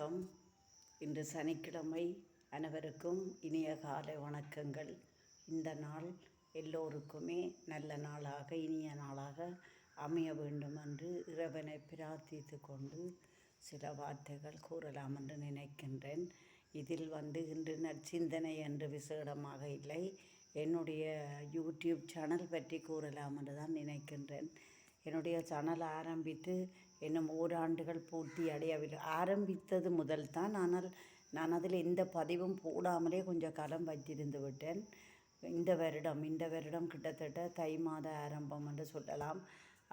வணக்கம். இன்று சனிக்கிழமை அனைவருக்கும் இனிய காலை வணக்கங்கள். இந்த நாள் எல்லோருக்குமே நல்ல நாளாக இனிய நாளாக அமைய வேண்டும் என்று இறைவனை பிரார்த்தித்து கொண்டு சில வார்த்தைகள் கூறலாம் என்று நினைக்கின்றேன். இதில் வந்து இன்று நற்சிந்தனை என்று விசேடமாக இல்லை என்னுடைய யூடியூப் சேனல் பற்றி கூறலாம் என்று தான் நினைக்கின்றேன். என்னுடைய சேனல் ஆரம்பித்து இன்னும் ஓராண்டுகள் பூர்த்தி அடையவில்லை ஆரம்பித்தது முதல் தான். ஆனால் நான் அதில் எந்த பதிவும் போடாமலே கொஞ்சம் காலம் வைத்திருந்து விட்டேன். இந்த வருடம் இந்த வருடம் கிட்டத்தட்ட தை மாத ஆரம்பம் என்று சொல்லலாம்.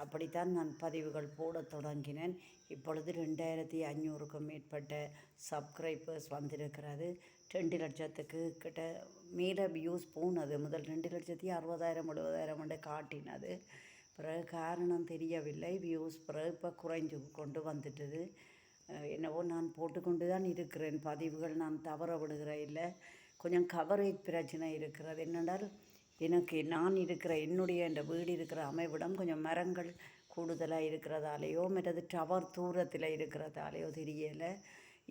அப்படித்தான் நான் பதிவுகள் போடத் தொடங்கினேன். இப்பொழுது ரெண்டாயிரத்தி ஐநூறுக்கும் மேற்பட்ட சப்ஸ்கிரைபர்ஸ் வந்திருக்கிறது. ரெண்டு லட்சத்துக்கு கிட்ட மேலே வியூஸ் போனது. முதல் ரெண்டு லட்சத்தி அறுபதாயிரம் எழுபதாயிரம் என்று காட்டினது. பிறகு காரணம் தெரியவில்லை. வியூஸ் பிறகு இப்போ குறைஞ்சு கொண்டு வந்துட்டுது. என்னவோ நான் போட்டுக்கொண்டு தான் இருக்கிறேன். பதிவுகள் நான் தவற விடுகிற இல்லை. கொஞ்சம் கவரேஜ் பிரச்சனை இருக்கிறது. என்னென்றால் எனக்கு நான் இருக்கிற என்னுடைய இந்த வீடு இருக்கிற அமைவிடம் கொஞ்சம் மரங்கள் கூடுதலாக இருக்கிறதாலேயோ மற்றது டவர் தூரத்தில் இருக்கிறதாலேயோ தெரியலை.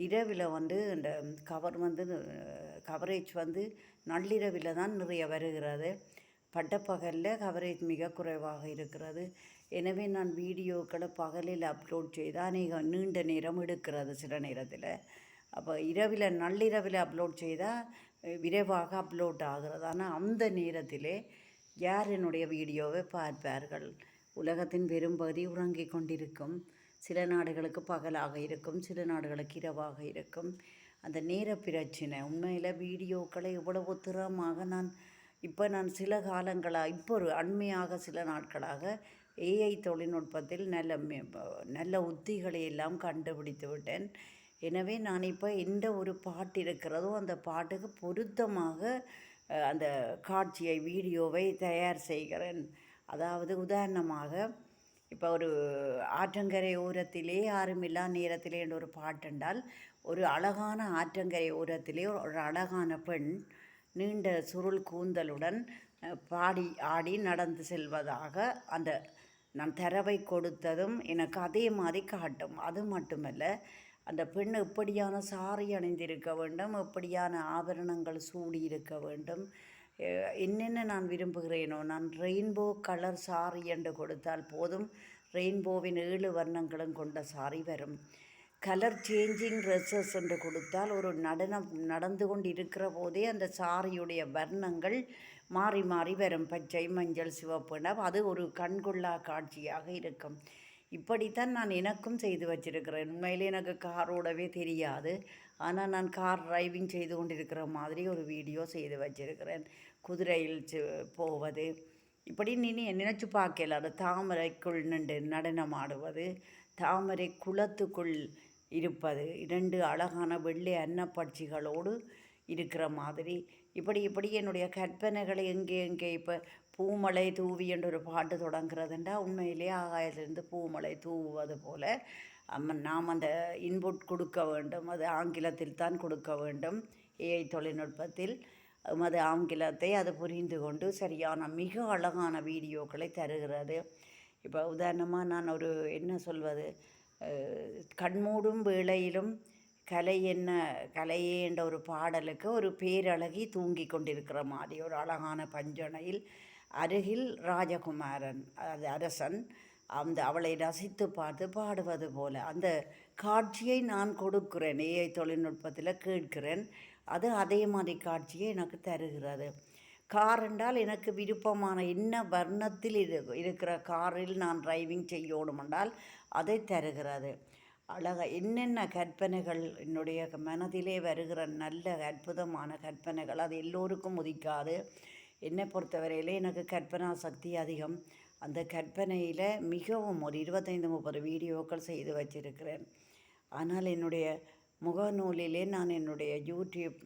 இரவில் வந்து இந்த கவர் வந்து கவரேஜ் வந்து நள்ளிரவில் தான் நிறைய வருகிறது. பட்டப்பகலில் கவரேஜ் மிக குறைவாக இருக்கிறது. எனவே நான் வீடியோக்களை பகலில் அப்லோட் செய்தால் அநேக நீண்ட நேரம் எடுக்கிறது சில நேரத்தில். அப்போ இரவில் நள்ளிரவில் அப்லோட் செய்தால் விரைவாக அப்லோட் ஆகிறது. ஆனால் அந்த நேரத்திலே யார் என்னுடைய வீடியோவை பார்ப்பார்கள்? உலகத்தின் பெரும்பகுதி உறங்கிக் கொண்டிருக்கும். சில நாடுகளுக்கு பகலாக இருக்கும் சில நாடுகளுக்கு இரவாக இருக்கும். அந்த நேர பிரச்சனை. உண்மையில் வீடியோக்களை எவ்வளவு திறமாக நான் இப்போ நான் சில காலங்களாக இப்போ ஒரு அண்மையாக சில நாட்களாக ஏஐ தொழில்நுட்பத்தில் நல்ல நல்ல உத்திகளை எல்லாம் கண்டுபிடித்து விட்டேன். எனவே நான் இப்போ எந்த ஒரு பாட்டு இருக்கிறதோ அந்த பாட்டுக்கு பொருத்தமாக அந்த காட்சியை வீடியோவை தயார் செய்கிறேன். அதாவது உதாரணமாக இப்போ ஒரு ஆற்றங்கரை ஓரத்திலே யாருமில்லா நேரத்திலே என்ற ஒரு பாட்டென்றால் ஒரு அழகான ஆற்றங்கரை ஓரத்திலே ஒரு அழகான பெண் நீண்ட சுருள் கூந்தலுடன் பாடி ஆடி நடந்து செல்வதாக அந்த நான் தரவை கொடுத்ததும் எனக்கு அதே மாதிரி காட்டும். அது மட்டுமல்ல அந்த பெண் எப்படியான சாரி அணிந்திருக்க வேண்டும் எப்படியான ஆபரணங்கள் சூடி இருக்க வேண்டும் என்னென்ன நான் விரும்புகிறேனோ நான் ரெயின்போ கலர் சாரி என்று கொடுத்தால் போதும். ரெயின்போவின் ஏழு வர்ணங்களும் கொண்ட சாரி வரும். கலர் சேஞ்சிங் ட்ரெஸ்ஸஸ் என்று கொடுத்தால் ஒரு நடனம் நடந்து கொண்டு இருக்கிற போதே அந்த சாரியுடைய வர்ணங்கள் மாறி மாறி வரும். பச்சை மஞ்சள் சிவப்புனா அது ஒரு கண்கொள்ளா காட்சியாக இருக்கும். இப்படித்தான் நான் எனக்கும் செய்து வச்சிருக்கிறேன். உண்மையிலே எனக்கு கார் ஓடவே தெரியாது. ஆனால் நான் கார் டிரைவிங் செய்து கொண்டிருக்கிற மாதிரி ஒரு வீடியோ செய்து வச்சிருக்கிறேன். குதிரையில் போவது. இப்படி நீ நினச்சி பார்க்கல. அது தாமரைக்குள் நின்று நடனம் ஆடுவது. தாமரை குளத்துக்குள் இருப்பது. இரண்டு அழகான வெள்ளை அன்னப்பட்சிகளோடு இருக்கிற மாதிரி. இப்படி இப்படி என்னுடைய கற்பனைகளை எங்கே எங்கே இப்போ பூமலை தூவி என்ற ஒரு பாட்டு தொடங்குறதுண்டா? உண்மையிலே ஆகாயத்திலிருந்து பூமலை தூவுவது போல். நாம் அந்த இன்புட் கொடுக்க வேண்டும். அது ஆங்கிலத்தில் தான் கொடுக்க வேண்டும். ஏஐ தொழில்நுட்பத்தில். அது ஆங்கிலத்தை அது புரிந்து கொண்டு சரியான மிக அழகான வீடியோக்களை தருகிறது. இப்போ உதாரணமாக நான் ஒரு என்ன சொல்வது கண்மூடும் வேளையிலும் கலை என்ன கலையே என்ற ஒரு பாடலுக்கு ஒரு பேரழகி தூங்கி கொண்டிருக்கிற மாதிரி ஒரு அழகான பஞ்சனையில் அருகில் ராஜகுமாரன் அது அரசன் அந்த அவளை ரசித்து பார்த்து பாடுவது போல. அந்த காட்சியை நான் கொடுக்கிறேன் ஏஐ தொழில்நுட்பத்தில் கேட்கிறேன். அது அதே மாதிரி காட்சியை எனக்கு தருகிறது. கார் என்றால் எனக்கு விருப்பமான என்ன வர்ணத்தில் இரு இருக்கிற காரில் நான் டிரைவிங் செய்யணும் என்றால் அதை தருகிறது. அழக என்னென்ன கற்பனைகள் என்னுடைய மனதிலே வருகிற நல்ல அற்புதமான கற்பனைகள் அது எல்லோருக்கும் உதிக்காது. என்னை பொறுத்தவரையிலே எனக்கு கற்பனா சக்தி அதிகம். அந்த கற்பனையில் மிகவும் ஒரு இருபத்தைந்து முப்பது வீடியோக்கள் செய்து வச்சிருக்கிறேன். ஆனால் என்னுடைய முகநூலிலே நான் என்னுடைய யூடியூப்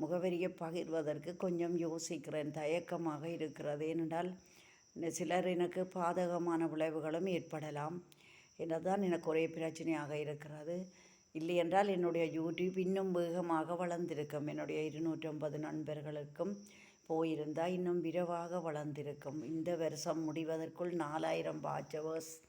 முகவரியை பகிர்வதற்கு கொஞ்சம் யோசிக்கிறேன். தயக்கமாக இருக்கிறது. ஏனென்றால் சிலர் எனக்கு பாதகமான விளைவுகளும் ஏற்படலாம். என்னதான் எனக்கு ஒரே பிரச்சனையாக இருக்கிறது. இல்லை என்றால் என்னுடைய யூடியூப் இன்னும் வேகமாக வளர்ந்திருக்கும். என்னுடைய இருநூற்றம்பது நண்பர்களுக்கும் போயிருந்தால் இன்னும் விரைவாக வளர்ந்திருக்கும். இந்த வருஷம் முடிவதற்குள் நாலாயிரம் வாட்சவர்ஸ்